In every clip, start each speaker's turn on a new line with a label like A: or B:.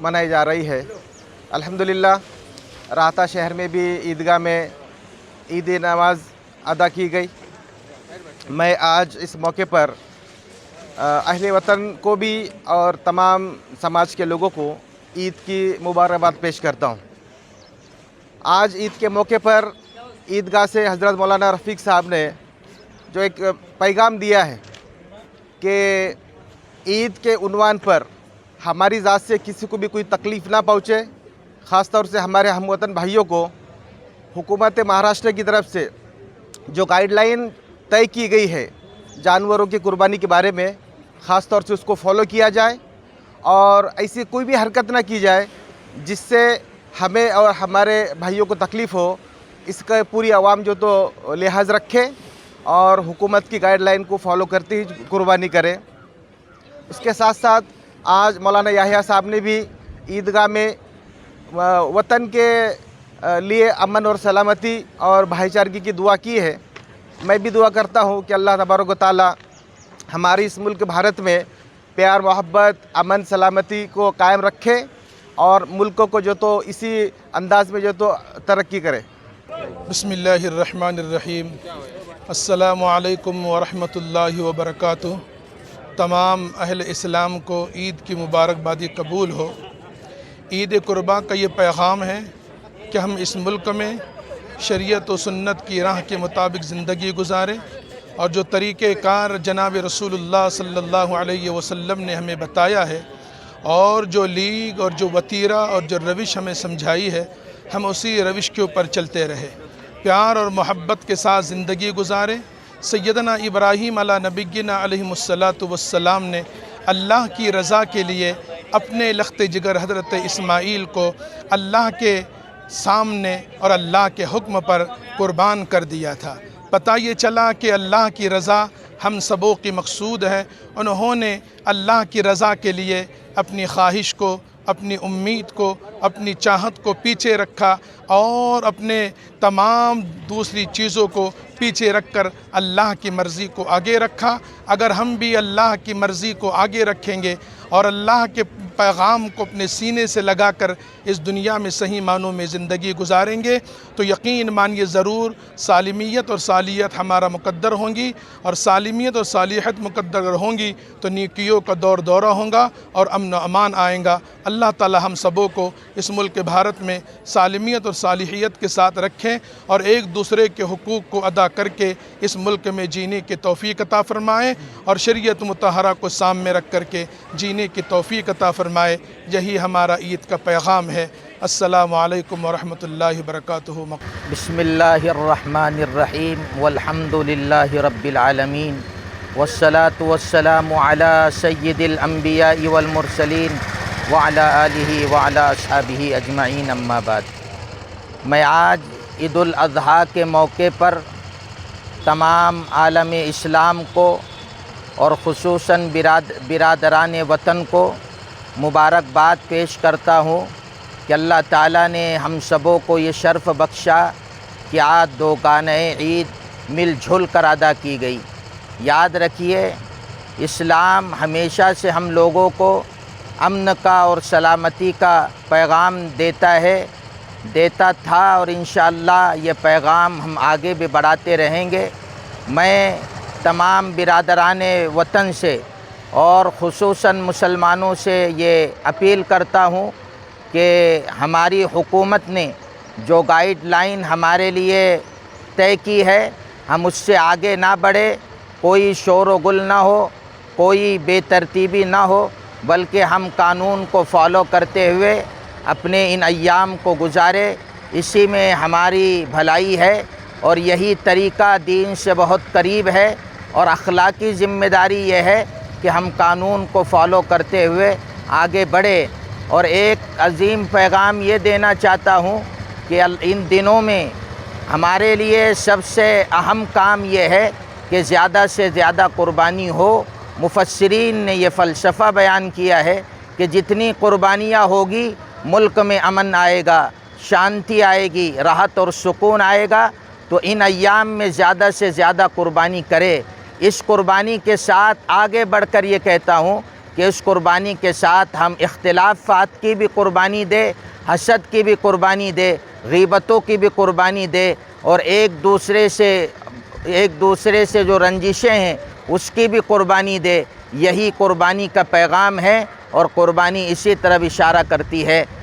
A: منائی جا رہی ہے۔ الحمدللہ راحتہ شہر میں بھی عیدگاہ میں عید نماز ادا کی گئی۔ میں آج اس موقع پر اہل وطن کو بھی اور تمام سماج کے لوگوں کو عید کی مبارکباد پیش کرتا ہوں۔ آج عید کے موقع پر عیدگاہ سے حضرت مولانا رفیق صاحب نے جو ایک پیغام دیا ہے کہ عید کے عنوان پر ہماری ذات سے کسی کو بھی کوئی تکلیف نہ پہنچے، خاص طور سے ہمارے ہم وطن بھائیوں کو، حکومت مہاراشٹر کی طرف سے جو گائیڈ لائن طے کی گئی ہے جانوروں کی قربانی کے بارے میں، خاص طور سے اس کو فالو کیا جائے اور ایسی کوئی بھی حرکت نہ کی جائے جس سے ہمیں اور ہمارے بھائیوں کو تکلیف ہو، اس کا پوری عوام جو تو لحاظ رکھے اور حکومت کی گائیڈ لائن کو فالو کرتے ہی قربانی کرے۔ اس کے ساتھ ساتھ آج مولانا یاہیا صاحب نے بھی عیدگاہ میں وطن کے لیے امن اور سلامتی اور بھائی چارگی کی دعا کی ہے۔ میں بھی دعا کرتا ہوں کہ اللہ تبارک و تعالی ہماری اس ملک بھارت میں پیار، محبت، امن، سلامتی کو قائم رکھے اور ملکوں کو جو تو اسی انداز میں
B: جو تو ترقی کرے۔ بسم اللہ الرحمن الرحیم۔ السلام علیکم ورحمۃ اللہ وبرکاتہ۔ تمام اہل اسلام کو عید کی مبارکبادی قبول ہو۔ عید قربا کا یہ پیغام ہے کہ ہم اس ملک میں شریعت و سنت کی راہ کے مطابق زندگی گزاریں اور جو طریقہ کار جناب رسول اللہ صلی اللہ علیہ وسلم نے ہمیں بتایا ہے اور جو لیگ اور جو وطیرہ اور جو روش ہمیں سمجھائی ہے، ہم اسی روش کے اوپر چلتے رہے۔ پیار اور محبت کے ساتھ زندگی گزاریں۔ سیدنا ابراہیم علیہ نبینا علیہ السلام نے اللہ کی رضا کے لیے اپنے لخت جگر حضرت اسماعیل کو اللہ کے سامنے اور اللہ کے حکم پر قربان کر دیا تھا۔ پتہ یہ چلا کہ اللہ کی رضا ہم سبوں کی مقصود ہے۔ انہوں نے اللہ کی رضا کے لیے اپنی خواہش کو، اپنی امید کو، اپنی چاہت کو پیچھے رکھا اور اپنے تمام دوسری چیزوں کو پیچھے رکھ کر اللہ کی مرضی کو آگے رکھا۔ اگر ہم بھی اللہ کی مرضی کو آگے رکھیں گے اور اللہ کے پیغام کو اپنے سینے سے لگا کر اس دنیا میں صحیح معنوں میں زندگی گزاریں گے، تو یقین مانیے ضرور سالمیت اور صالحیت ہمارا مقدر ہوں گی۔ اور سالمیت اور صالحیت مقدر ہوں گی، تو نیکیوں کا دور دورہ ہوگا اور امن و امان آئیں گا۔ اللہ تعالی ہم سبوں کو اس ملک بھارت میں سالمیت اور صالحیت کے ساتھ رکھیں اور ایک دوسرے کے حقوق کو ادا کر کے اس ملک میں جینے کی توفیق عطا فرمائیں اور شریعت متحرہ کو سامنے رکھ کر کے جینے کی توفیق عطا فرمائیں فرمائے، یہی ہمارا عید کا پیغام ہے۔ السلام علیکم ورحمۃ اللہ وبرکاتہ۔
C: بسم اللہ الرحمن الرحیم والحمد للہ رب العالمین، والصلاة والسلام على سید الانبیاء والمرسلین وعلى آلہ وعلى اصحابہ اجمعین، اما بعد۔ میں آج عید الاضحیٰ کے موقع پر تمام عالم اسلام کو اور خصوصاً براد، برادران وطن کو مبارکباد پیش کرتا ہوں کہ اللہ تعالیٰ نے ہم سبوں کو یہ شرف بخشا کہ آج دو گانے عید مل جھل کر ادا کی گئی۔ یاد رکھیے، اسلام ہمیشہ سے ہم لوگوں کو امن کا اور سلامتی کا پیغام دیتا ہے، دیتا تھا اور انشاءاللہ یہ پیغام ہم آگے بھی بڑھاتے رہیں گے۔ میں تمام برادران وطن سے اور خصوصاً مسلمانوں سے یہ اپیل کرتا ہوں کہ ہماری حکومت نے جو گائیڈ لائن ہمارے لیے طے کی ہے، ہم اس سے آگے نہ بڑھے، کوئی شور و گل نہ ہو، کوئی بے ترتیبی نہ ہو، بلکہ ہم قانون کو فالو کرتے ہوئے اپنے ان ایام کو گزارے۔ اسی میں ہماری بھلائی ہے اور یہی طریقہ دین سے بہت قریب ہے اور اخلاقی ذمہ داری یہ ہے کہ ہم قانون کو فالو کرتے ہوئے آگے بڑھے۔ اور ایک عظیم پیغام یہ دینا چاہتا ہوں کہ ان دنوں میں ہمارے لیے سب سے اہم کام یہ ہے کہ زیادہ سے زیادہ قربانی ہو۔ مفسرین نے یہ فلسفہ بیان کیا ہے کہ جتنی قربانیاں ہوگی، ملک میں امن آئے گا، شانتی آئے گی، راحت اور سکون آئے گا۔ تو ان ایام میں زیادہ سے زیادہ قربانی کرے۔ اس قربانی کے ساتھ آگے بڑھ کر یہ کہتا ہوں کہ اس قربانی کے ساتھ ہم اختلافات کی بھی قربانی دے، حسد کی بھی قربانی دے، غیبتوں کی بھی قربانی دے اور ایک دوسرے سے، ایک دوسرے سے جو رنجشیں ہیں، اس کی بھی قربانی دے۔ یہی قربانی کا پیغام ہے اور قربانی اسی طرف اشارہ کرتی ہے۔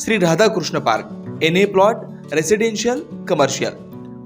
D: Shri Radhakrishna park N A plot residential commercial